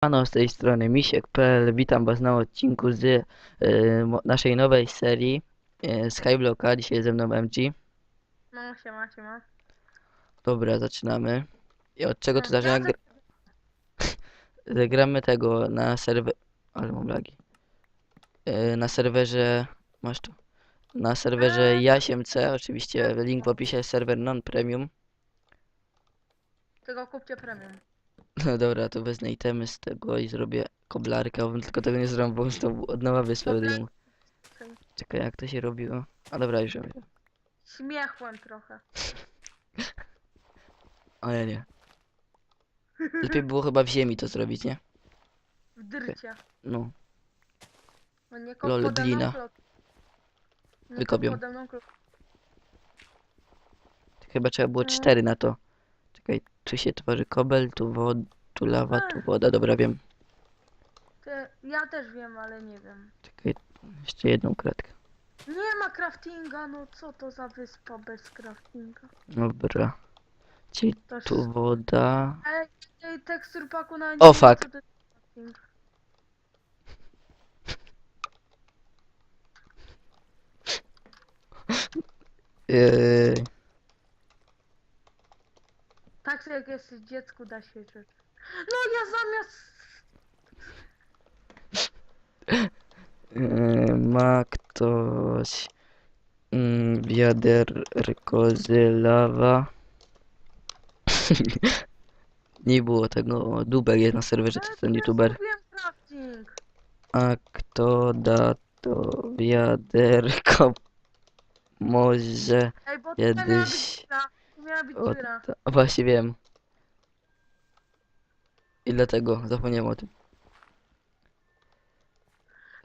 Ano z tej strony Misiek.pl, witam was na odcinku z y, naszej nowej serii y, z Highblocka, dzisiaj ze mną MG. No, siema, siema. Dobra, zaczynamy. I od czego to Ja zaczynamy? tak- Gr- Gramy tego na serwer... ale mam lagi. Y, na serwerze... masz tu. Na serwerze Jasiemce, oczywiście link w opisie, serwer non-premium. Tylko kupcie premium. No dobra, to wezmę itemy z tego i zrobię koblarkę, bo bym tylko tego nie zrobił, bo już to od nowa wyspę będę. Czekaj, jak to się robiło? A dobra, już wiem. Śmiechłem trochę. Ale nie. Lepiej było chyba w ziemi to zrobić, nie? W dyrcie. No. No nie kop Lol, pode glina. mną klot. Nie kop Wykopią. pode mną klot. Chyba trzeba było No. cztery na to. Czekaj, tu się tworzy kobel, tu wod, tu lawa, tu woda, dobra wiem. Ja też wiem, ale nie wiem. Czekaj, jeszcze jedną kratkę. Nie ma craftinga, no co to za wyspa bez craftinga? Dobra. Czyli To tu woda. Ej, ej, tekstur paku na O, fuck. Co to jest crafting? Yy, Tak jak jesteś dziecku da się rzecz. No ja zamiast... yy, ma ktoś mm, wiaderko z lawa. Nie było tego. Dubek jest na serwerze, to ten youtuber. crafting. A kto da to wiaderko? Może Ej, bo tutaj miała być kiedyś. Miała być od... dziura. Właśnie wiem. I dlatego zapomniałem o tym.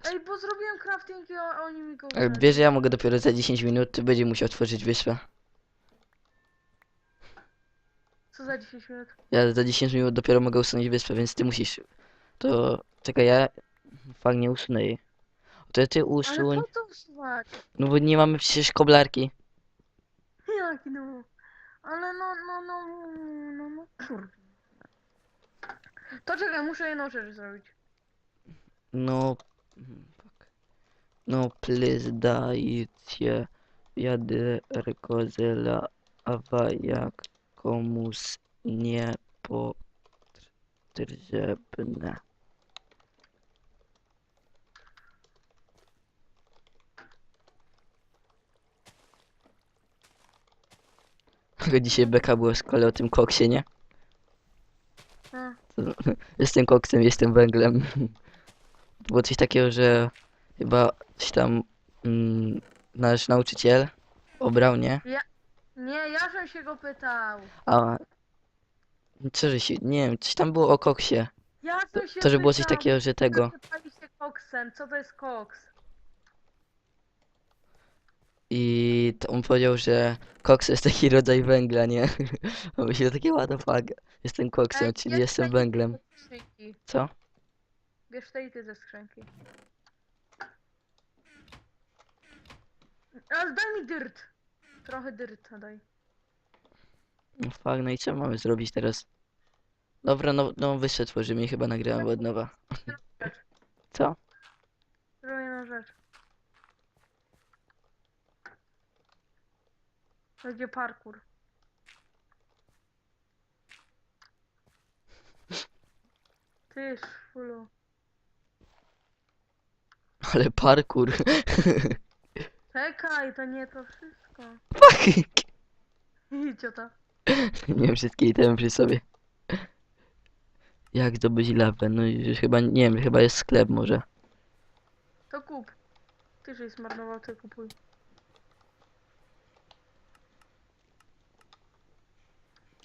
Ej, bo zrobiłem crafting i o- oni mi go Ale ukradli. Wiesz, że ja mogę dopiero za 10 minut, ty będzie musiał tworzyć wyspę. Co za 10 minut? Ja za 10 minut dopiero mogę usunąć wyspę, więc ty musisz. To czekaj, ja fajnie usunę jej. To ty Ale usuń. po co usuwać? No bo nie mamy przecież koblarki. Jaki no. Ale no, no, no, no, no, kurde. To czekaj, muszę jedną rzecz zrobić. No. mhm. No, please dajcie wiaderko z lawa jak komuś niepotrzebne. Tylko Dzisiaj beka była w szkole o tym koksie, nie? A, Jestem koksem, jestem węglem. Było coś takiego, że chyba coś tam mm, nasz nauczyciel obrał, nie? nie, ja żem się go pytał. A co, że się, nie wiem, coś tam było o koksie. Ja żem się to że było coś pytał. takiego, że tego. Koksem. Co to jest koks? I to on powiedział, że koks jest taki rodzaj węgla, nie? A myślę takie what the fuck. Jestem koksem, Ej, czyli jestem te węglem. Co? Bierz te ity ze skrzynki. Ale daj mi dyrt. Trochę dyrta daj. No fuck, no i co mamy zrobić teraz? Dobra, no, no wyższe tworzymy i chyba nagrałem od nowa. Co? Zrobię rzecz. Będzie parkour. Ty szfulu. Ale parkour. Czekaj, to nie to wszystko. Fuck. Idź o to. Nie mam wszystkie itemy przy sobie. Jak zdobyć lawę? No już chyba, nie wiem, chyba jest sklep może. To kup. Ty, żeś zmarnował, ty kupuj.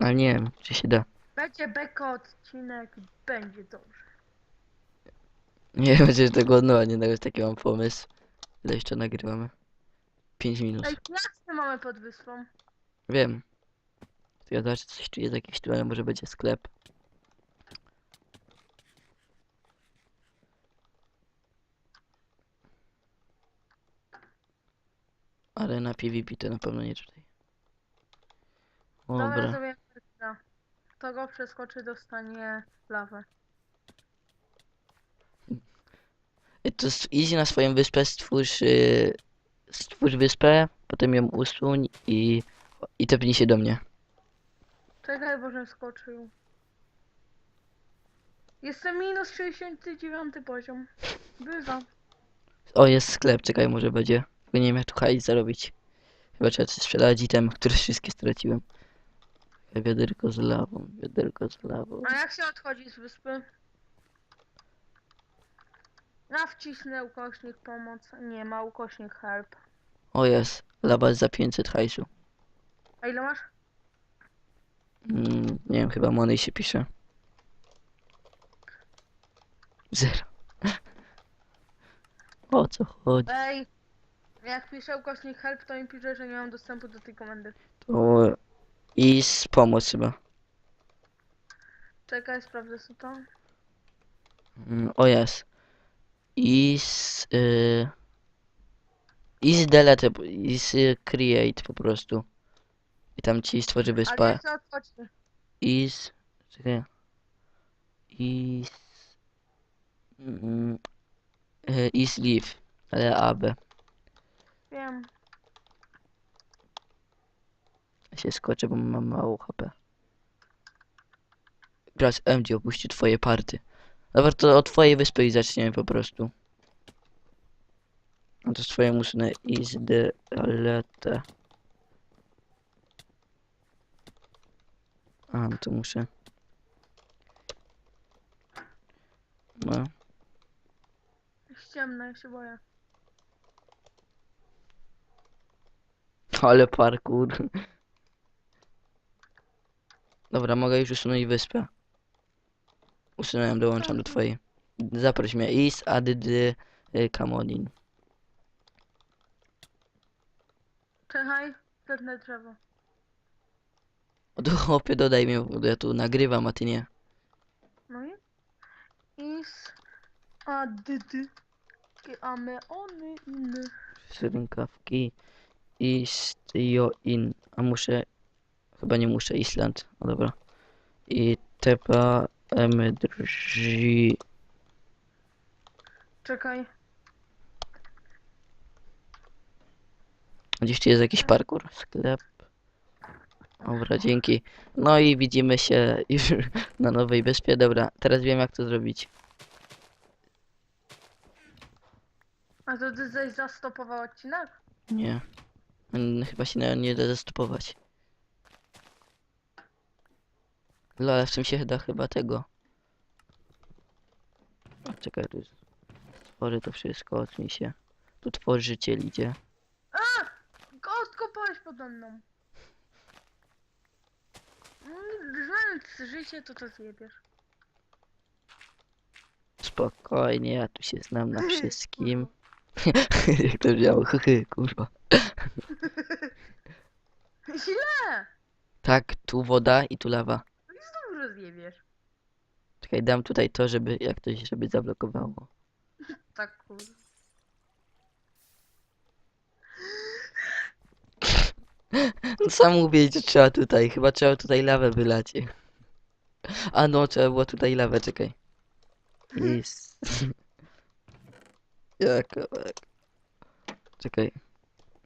Ale nie wiem, czy się da. Będzie beka odcinek, będzie dobrze. Nie wiem, czy tego od nowa nie nawet taki mam pomysł. Ile jeszcze nagrywamy? 5 minut. Ej, jasne mamy pod wyspą. Wiem. To ja zobaczę, coś tu jest jakiś tu, ale może będzie sklep. Ale na PvP to na pewno nie tutaj. Dobra, Dobra. Kto go przeskoczy, dostanie lawę. to idź na swoją wyspę, stwórz, y, stwórz wyspę, potem ją usuń i, i tepnij się do mnie. Czekaj, bo żem skoczył. Jestem minus 69 poziom. Bywa. O, jest sklep, czekaj, może będzie. Tylko nie wiem jak tu hajs zarobić. Chyba trzeba coś sprzedać item, które wszystkie straciłem. Wiaderko z lawą, wiaderko z lawą. A jak się odchodzi z wyspy? Ja wcisnę ukośnik pomoc. Nie ma ukośnik help. O, jest. Lawa za 500 hajsu. A ile masz? Mm, nie wiem, chyba Money się pisze. Zero. O co chodzi? Ej! Jak piszę ukośnik help, to mi pisze, że nie mam dostępu do tej komendy. To i z pomoc chyba. Czekaj, sprawdzę co to. Mm, o jest. I z... Y, I z delete, i z y, create po prostu. I tam ci stworzy Ale odchodzi? I z... Czekaj. I z... Mm, y, I z leave. Ale AB. Wiem. Ja się skoczę, bo mam mało HP. Grać MD opuści twoje party. Dobra, to od twojej wyspy i zaczniemy po prostu. No to swoje usunę i z delete. A, no to muszę. No. Jest ciemno, ja się boję. Ale parkour. Dobra, mogę już usunąć wyspę. Usunąłem, dołączam do twojej. Zaproś mnie. Is add y, Kamodin. Czekaj, zetnę drzewo. O to chłopie, dodaj mnie, bo ja tu nagrywam, a ty nie. No i? Is... A, dy, dy. A my, ony, inny. Rękawki. Ist jo in. A muszę. Chyba nie muszę Island. No dobra. I tepa emdrzi. Czekaj. Gdzieś tu jest jakiś parkour. Sklep. Dobra, dzięki. No i widzimy się już na nowej wyspie. Dobra, teraz wiem jak to zrobić. A to ty zaś zastopował odcinek? Nie. Chyba się nie da zastopować. No ale w tym się da chyba tego. O, czekaj, tu jest. Stworzy to wszystko, odsuń się. Tu tworzyciel idzie. Go odkopałeś pode mną. Znając życie, to to zjebiesz. Spokojnie, ja tu się znam na wszystkim. Jak to działo, kurwa. Źle! Tak, tu woda i tu lawa. Znowu rozjebiesz. Czekaj, dam tutaj to, żeby jak coś, żeby zablokowało. Tak kurde. No Sam mówię, że trzeba tutaj, chyba trzeba tutaj lawę wylać. A no, trzeba było tutaj lawę, czekaj. Jest. Jak, jak. Czekaj.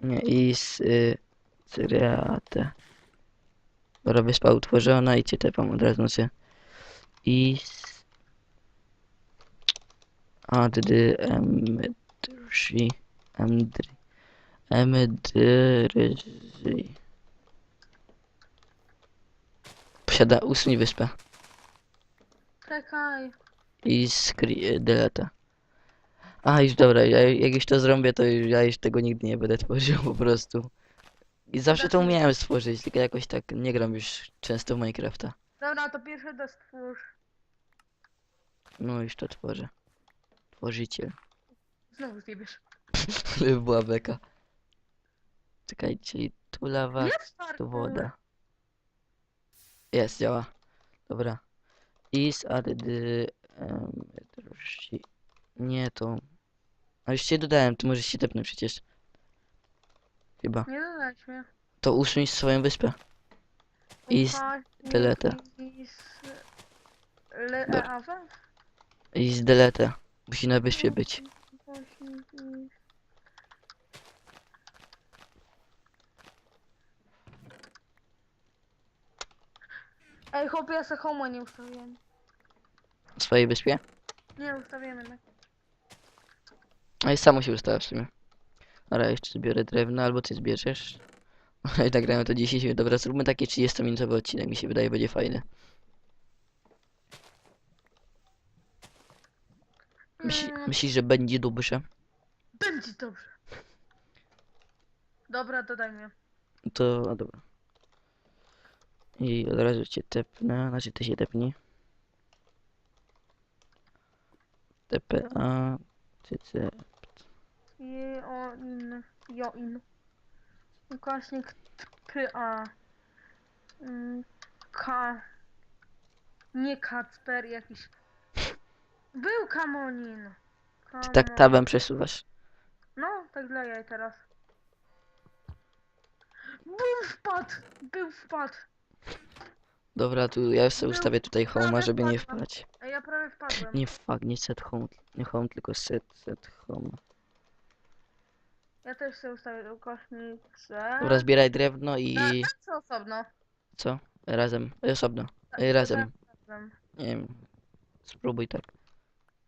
Nie, is, y, cyreate. Dobra, wyspa utworzona i cię tepam od razu, znaczy. Is. Addy, emdrzy, emdry, emdrzy. Posiada, usuń wyspę. Czekaj. I skri- deleta. A, już dobra, ja, jak już to zrobię, to ja już tego nigdy nie będę tworzył po prostu. I zawsze to umiałem stworzyć, tylko jakoś tak nie gram już często w Minecrafta. Dobra, to pierwsze to stwórz. No już to tworzę. Tworzyciel. Znowu zjebiesz. Ale była beka. Czekaj, czyli tu lawa, Jest tu woda. Jest, działa. Dobra. Is added... Um, nie, to... A już cię dodałem, ty możesz się tepnąć przecież. Chyba. Nie leczy. To usuń swoją wyspę. I z... delete. Le... Do... I z delete. Musi na wyspie mm, być. Ej, chłopie, ja se homo nie ustawiłem. W swojej wyspie? Nie, ustawiłem jednak. No i samo się ustawia w sumie. Dobra, jeszcze zbiorę drewno, albo ty zbierzesz. Ale nagrałem to 10 minut. Dobra, zróbmy taki 30-minutowy odcinek, mi się wydaje, będzie fajny. Myśli, Mm, myślisz, że będzie dobrze? Będzie dobrze. Dobra, dodaj mnie. To, a dobra. I od razu cię tepnę, znaczy ty się tepnij. TPA, CC, I o in. Jo in. Ukośnik K A. Mm, K. Nie Kacper jakiś. Był Kamonin. Ty tak tabem przesuwasz. No, tak dla jaj teraz. Był wpadł! Był wpadł! Dobra, tu ja sobie ustawię tutaj prawie żeby nie wpadać. Ja prawie wpadłem. Nie fuck, nie set home, nie home, tylko set, set home. Ja też sobie ustawię ukośnik C. Dobra, zbieraj drewno i na co osobno? co? Razem, osobno, Tak, e, razem. razem. Nie wiem, spróbuj tak.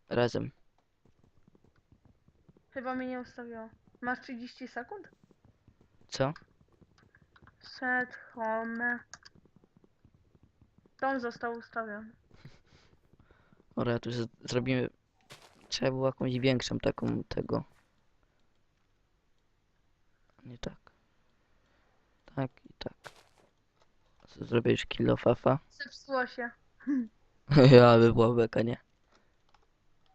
Razem. Chyba mnie nie ustawiło. Masz 30 sekund? Co? Set home. Tom został ustawiony. Dobra, tu z- zrobimy... Trzeba było jakąś większą taką tego. Nie tak. Tak i tak. Co Zrobię już kilo fafa. Zepsuło się. ja by była beka, nie?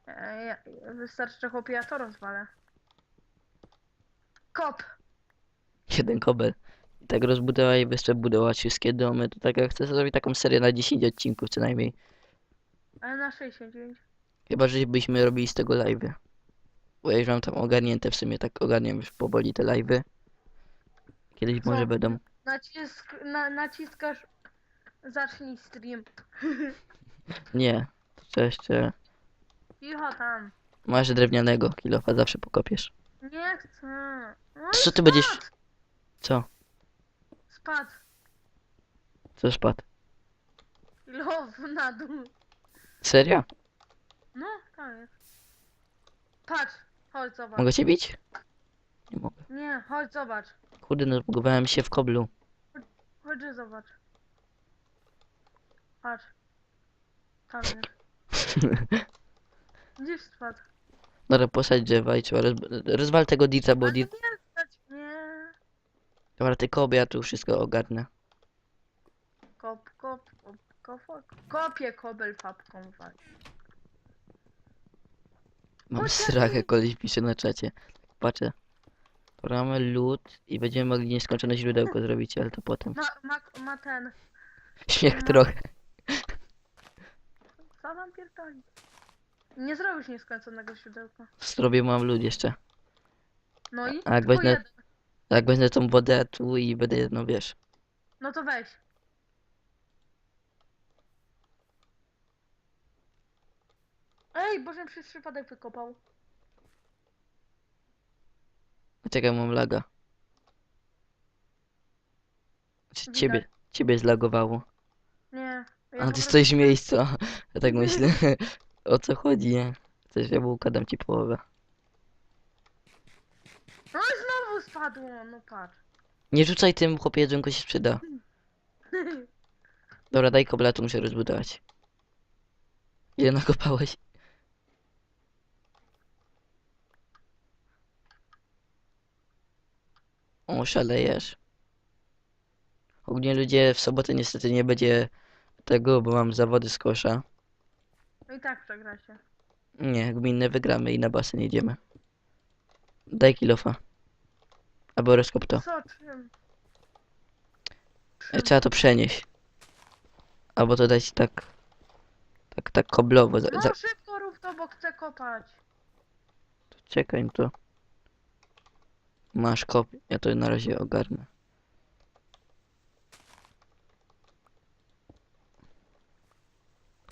E, ja, wystarczy, chłopie ja to rozwalę. Kop! Jeden kobel. I tak rozbudować i jeszcze budować wszystkie domy. To tak jak chcę zrobić taką serię na 10 odcinków co najmniej. Ale na 69. Chyba, że byśmy robili z tego live'y. Bo ja już mam tam ogarnięte w sumie, tak ogarniam już powoli te live'y. Kiedyś może będą. Nacisk, na, naciskasz. Zacznij stream. Nie. To jeszcze... Cicho tam. Masz drewnianego kilofa, zawsze pokopiesz. Nie chcę. No i co ty będziesz... spadł! Co? Spadł. Co spadł? Love na dół. Serio? No, tam jest. Patrz, chodź zobacz. Mogę cię bić? Nie mogę. Nie, chodź zobacz. Kurde, no zbugowałem się w koblu. Chodź zobacz. Patrz. Tam jest. Gdzieś spadł. Dobra, posadź drzewa i trzeba roz... rozwal tego dirta, bo Ale nie stać. Nie. Dobra, ty kobie, ja tu wszystko ogarnę. Kop, kop, kop, kop, kop. Kopię kobel papką wali. Mam strach, jak koleś pisze na czacie. Patrzę. Mamy lód i będziemy mogli nieskończone źródełko zrobić, ale to potem. Ma, ma, ma ten. Śmiech ma- trochę. Co mam pierdolić? Nie zrobisz nieskończonego źródełka. W strobie mam lód jeszcze. No i? A jak Tylko wezmę- jeden. Jak wezmę tą wodę tu i będę, no wiesz. No to weź. Ej, Boże, przez przypadek wykopał. Czekaj, mam laga. Czy ciebie, Widać. ciebie zlagowało. Nie. A ty stoisz w miejscu. Ja tak myślę. O co chodzi, nie? Chcesz jabłka, dam ci połowę. No i znowu spadło, no patrz. Nie rzucaj tym, chłopie, jedzonko się sprzyda. Dobra, daj kobla, tu muszę rozbudować. Ile nakopałeś? O, szalejesz. Ogólnie ludzie w sobotę niestety nie będzie tego, bo mam zawody z kosza. No i tak przegracie. Nie, gminne wygramy i na basen jedziemy. Daj kilofa. Albo rozkop to. Co, czym? E, Trzeba to przenieść. Albo to dać tak... Tak, tak koblowo. Za, No za, szybko rób to, bo chcę kopać. czekaj, no to... Masz kop, ja to na razie ogarnę.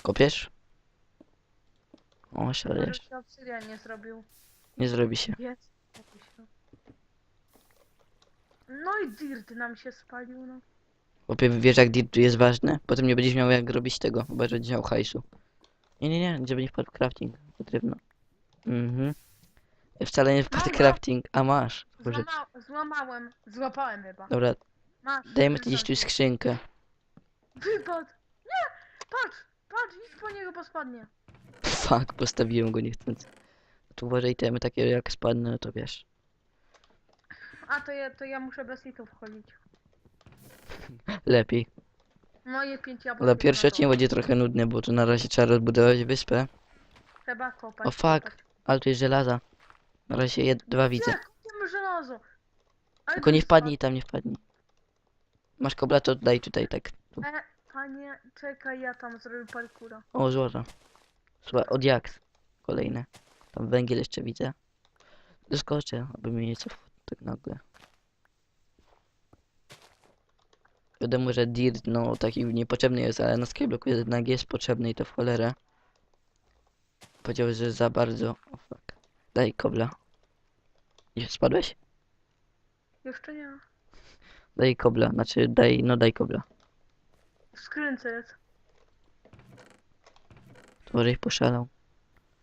Kopiesz? O, obsydian nie zrobił. Nie zrobi się. Jest. jakiś, no. No i dirt nam się spalił, no. Bo wiesz jak dirt jest ważne? Potem nie będziesz miał jak robić tego, chyba że będziesz miał hajsu. Nie, nie, nie, żeby nie wpadł w crafting. To drewno. Mhm. Wcale nie wpadł crafting, a masz. Boże. Złama złamałem. Złapałem chyba. Dobra, Masz. dajmy ci gdzieś tu skrzynkę. Wypadł! Nie! Patrz! Patrz, idź po niego, bo spadnie. Fuck, postawiłem go niechcący. Tu uważaj temy takie jak spadnę, no to wiesz. A to ja, to ja muszę bez hitu wchodzić. Lepiej. Moje pięć jabłek. Już pierwszy gotowe. odcinek będzie trochę nudny, bo tu na razie trzeba rozbudować wyspę. Trzeba kopać. O, fuck. kopać. Ale tu jest żelaza. Na razie jed, dwa widzę. Nie, kopiemy żelazo. Ale Tylko nie wpadnij tam, nie wpadnij. Masz kobla, to daj tutaj tak. Tu. E, panie, czekaj, ja tam zrobię parkura. O, złoto. Słuchaj, od jak? Kolejne. Tam węgiel jeszcze widzę. Doskoczę, aby mnie nie cofło tak nagle. Wiadomo, że dirt, no taki niepotrzebny jest, ale na skybloku jednak jest potrzebny i to w cholerę. Powiedział, że za bardzo. Daj kobla. Nie spadłeś? Jeszcze nie. Daj kobla, znaczy daj, no daj kobla. W skrzynce jest. Poszalał.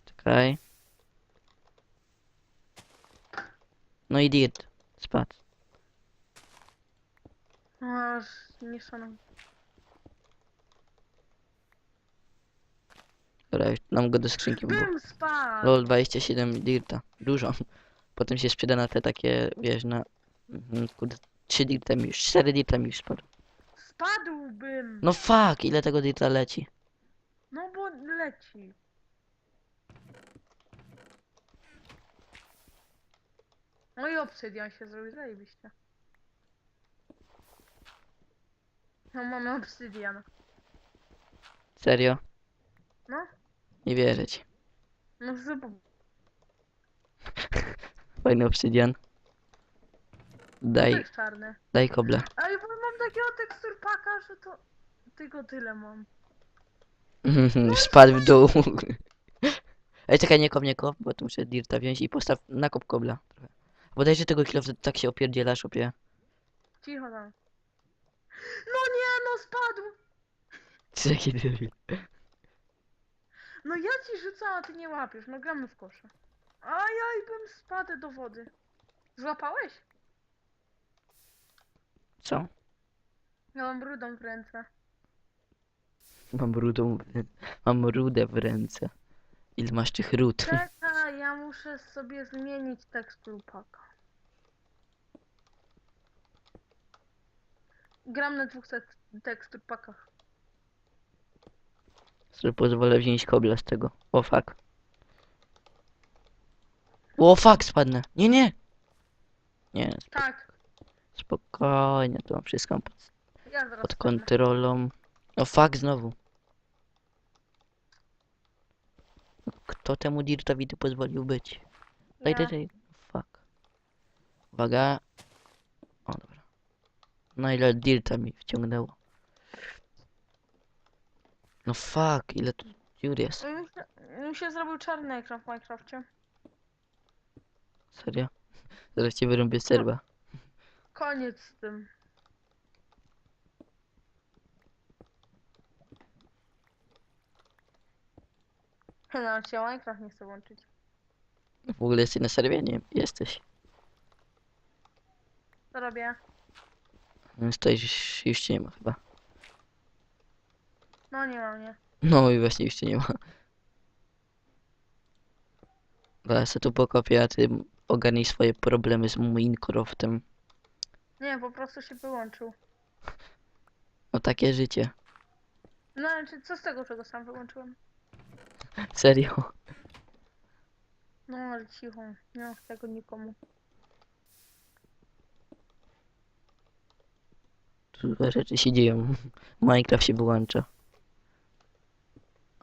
Czekaj. No i dirt. Spadł. Aż nie szanuj. Dobra, już nam go do skrzynki. Bo... Bym spadł! LOL 27 dirta. Dużo. Potem się sprzeda na te takie, wiesz, na... Mhm, kurde, 3 dirta mi już, 4 dirta mi już spadł. Spadłbym! No fuck, ile tego dirta leci? No bo leci. No i obsydian się zrobił, zajebiście. No mamy obsydian. Serio? No, Nie wierzę ci. no zrób. Fajny obsydian. To Daj, jest czarny. daj kobla. Ale bo mam takiego teksturpaka, że to... Tylko tyle mam. Spadł w dół. Ej, czekaj, nie kop, nie kop, bo tu muszę dirta wziąć i postaw na kop kobla. Trochę. Bodajże tego kilo tak się opierdzielasz, opie. Cicho tam. No nie, no spadł! Ty jaki debil. No ja ci rzucam, a ty nie łapiesz. No gramy w kosze. A ja i bym spadł do wody. Złapałeś? Co? Ja mam brudą w ręce. Mam rudą, w rę- mam rudę w ręce. Ile masz tych ród? Czekaj, ja muszę sobie zmienić teksturpaka. Gram na dwóch tek teksturpakach. Sobie pozwolę wziąć kobla z tego. O fuck. O fuck, spadnę. Nie, nie. Nie, Tak, spokojnie, to mam wszystko pod, ja zaraz pod kontrolą. O fuck, znowu. Kto temu dirtowi tu pozwolił być? Daj, daj, daj. Fuck. Uwaga. O, dobra. No ile dirta mi wciągnęło. No fuck, ile tu dziur jest. Mi się, mi się zrobił czarny ekran w Minecrafcie. Serio? Zaraz cię wyrąbię z serwa. Koniec z tym. No, się Minecraft nie chce łączyć. W ogóle jesteś na serwie? Nie, jesteś. Co robię? To już, już cię nie ma chyba. No nie mam, nie. No i właśnie już cię nie ma. Dobra, ja sobie tu pokopię, a ty ogarnij swoje problemy z Minecraftem. Nie, po prostu się wyłączył. No takie życie. No, ale czy co z tego, czego sam wyłączyłem? Serio. No, ale cicho. Nie mów tego nikomu. Tu złe rzeczy się dzieją. Minecraft się wyłącza.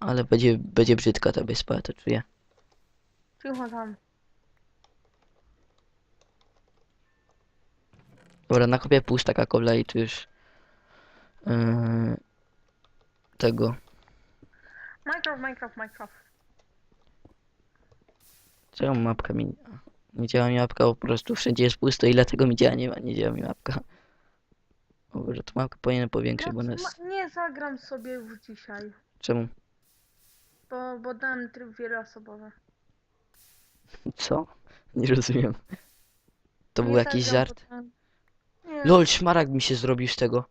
Ale będzie, będzie brzydka ta wyspa, to czuję. Cicho tam. Dobra, nakopię pół taka kobla i tu już... Yy, tego. Minecraft, Minecraft, Minecraft. Czemu mapka mi... Nie działa mi mapka, po prostu wszędzie jest pusto i dlatego mi działa, nie, ma- nie działa mi mapka. Dobra. Może to mapkę powinienem powiększyć, bo ona jest... ma- nie zagram sobie już dzisiaj, Czemu? Bo, bo dałem tryb wieloosobowy. Co? Nie rozumiem. To Nie był jakiś zagram, bo żart? Nie. LOL, szmaragd mi się zrobił z tego.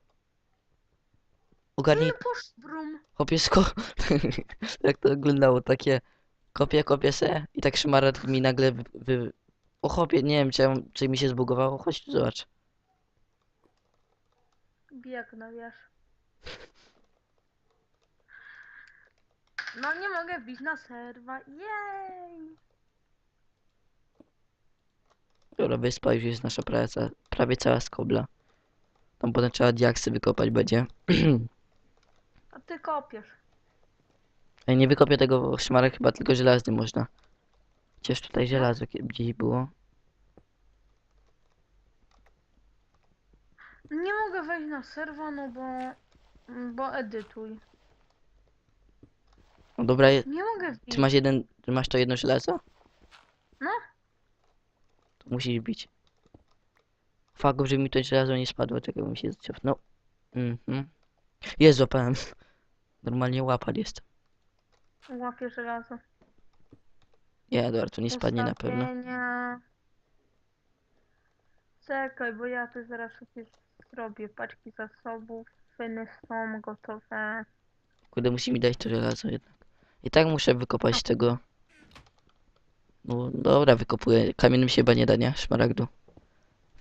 Ogarnij, Nie posz brum. kopię sko... Jak to wyglądało, takie... Kopię, kopię se i tak szmaragd mi nagle wy... wy... O chopie, nie wiem, czy, ja- czy mi się zbugowało. Chodź tu, zobacz. Biegnę, wiesz. No nie mogę wbić na serwa. Jej! Dobra, wyspa już jest nasza prawie, ca... prawie cała z kobla. Tam potem trzeba diaksy wykopać będzie. A ty kopiesz. Ej, nie wykopię tego szmarek, chyba tylko żelazny można. Chociaż tutaj żelazo gdzieś było. Nie mogę wejść na serwa, no bo... Bo edytuj. No dobra, je- Nie mogę wbić. ty masz jeden, ty masz to jedno żelazo? No. To musisz bić. Fuck, żeby mi to żelazo nie spadło, bo mi się cofnął. Mhm. Jest, złapałem. Normalnie łapad jest. Łapię żelazo. Nie, dobra, to nie spadnie na pewno. Ustawienia. Czekaj, bo ja tu zaraz coś zrobię. Paczki zasobów, fyny są gotowe. Kurde, musi mi dać to żelazo jednak. I tak muszę wykopać tego. No dobra, wykopuję. Kamiennym się chyba nie da, nie? Szmaragdu.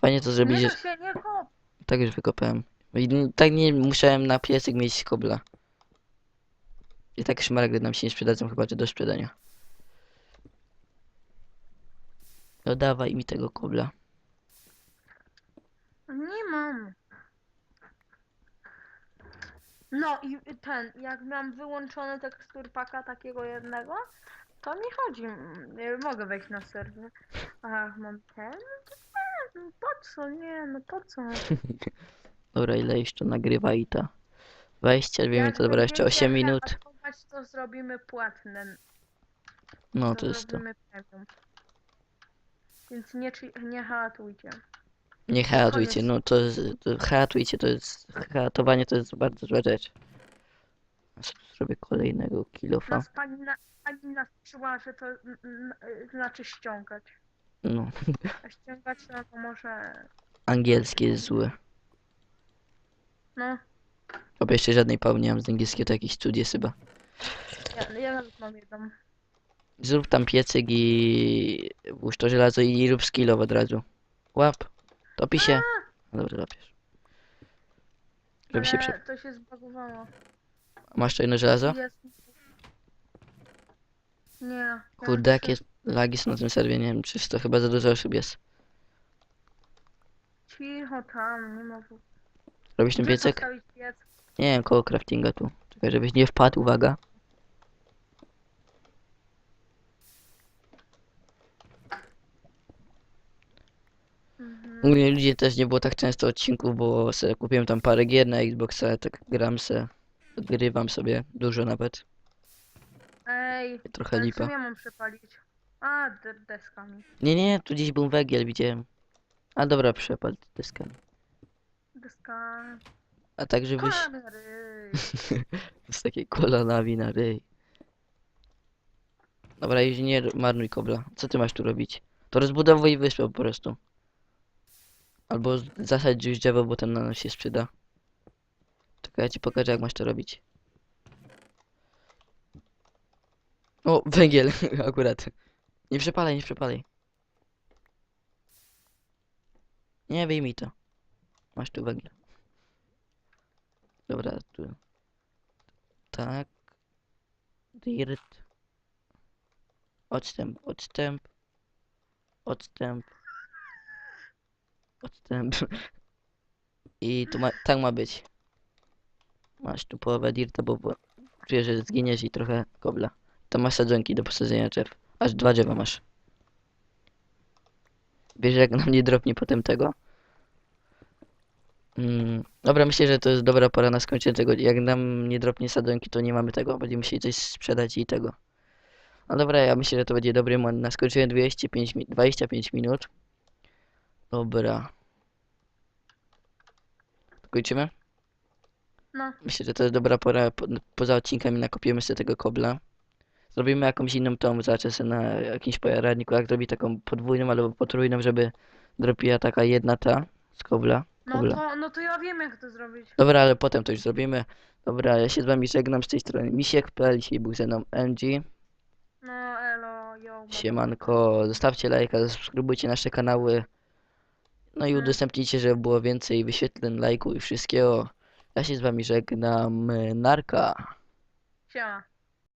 Fajnie to zrobić, że... da się, nie kop! Tak już wykopałem. I tak nie musiałem na piecyk mieć kobla. I tak szmaragdy nam się nie sprzedadzą chyba, czy do sprzedania. No dawaj mi tego kobla. Nie mam. No i ten, jak mam wyłączony tekstur paka takiego jednego, to mi chodzi. mm, Nie mogę wejść na serwer. Ach, mam ten? Nie, no po co? Nie, no po co? Dobra, ile jeszcze nagrywa i ta? 22 Jak minuty, dobra, jeszcze będziecie 8 minut. to zrobimy płatne. No to jest to. zrobimy premium. Więc nie, czy- nie hatujcie. Nie hatujcie, no to, jest- to hatujcie, to jest, hatowanie to jest bardzo zła rzecz. Zrobię kolejnego kilofa? Nas pani, na, pani nastrzyła, że to n- n- znaczy ściągać. No, A ściągać to może... angielskie jest złe. No, Chyba jeszcze żadnej pauzy nie mam z angielskiego, to jakiś cud jest chyba. ja, ja nawet mam jedną. Zrób tam piecyk i włóż to żelazo i rób skillow od razu. Łap. Topi się. No Dobra, łapiesz. Żeby się prze... Ale to się zbagowało. Masz to jedno żelazo? Jest... Nie. Kurde, jakie lagi są na tym serwie, nie wiem, czy to chyba za dużo osób jest. Cicho tam, nie ma... Robisz ten Gdzie piecyk? postawić piec? Nie wiem, koło craftinga tu. Czekaj, żebyś nie wpadł, uwaga. Mhm. Ogólnie ludzie też nie było tak często odcinków, bo sobie kupiłem tam parę gier na Xboxa, tak gram se, odgrywam sobie, dużo nawet. Ej, Trochę ale lipa. czym ja mam przepalić? A, de deskami. Nie, nie, tu gdzieś był węgiel, widziałem. A dobra, przepadł deskami. Deska... A tak, żebyś... Kamery. Z takiej kolanami na ryj. Dobra, już nie marnuj kobla. Co ty masz tu robić? To rozbudowuj wyspę po prostu. Albo zasadź już drzewo, bo ten na nas się sprzyda. Czekaj, ja ci pokażę jak masz to robić. O, węgiel, akurat. Nie przepalaj, nie przepalaj. Nie, wyjmij to. Masz tu węgiel. Dobra, tu. Tak. Dirt. Odstęp, odstęp. Odstęp. Odstęp. I tu ma, tak ma być. Masz tu połowę dirta, bo, czuję, że zginiesz i trochę kobla. Tam masz sadzonki do posadzenia drzew. Aż dwa drzewa masz. Wiesz jak nam nie dropnie potem tego? Mm, dobra, myślę, że to jest dobra pora na skończenie tego. Jak nam nie dropnie sadzonki, to nie mamy tego. Będziemy musieli coś sprzedać i tego. No dobra, ja myślę, że to będzie dobry moment na skończenie 25 mi 25 minut. Dobra. Kończymy? No, Myślę, że to jest dobra pora po, poza odcinkiem i nakopiemy sobie tego kobla. Zrobimy jakąś inną tą, zobaczę sobie na jakimś pojaradniku, jak zrobić taką podwójną albo potrójną, żeby dropiła taka jedna ta z kobla. no kobla. to, no to ja wiem jak to zrobić. Dobra, ale potem to już zrobimy. Dobra, ja się z wami żegnam z tej strony Misiek.pl, dzisiaj był ze mną MG. No, elo, yo. Siemanko, zostawcie lajka, zasubskrybujcie nasze kanały. No i udostępnijcie, żeby było więcej wyświetleń, lajków i wszystkiego. Ja się z wami żegnam. Narka. Siema.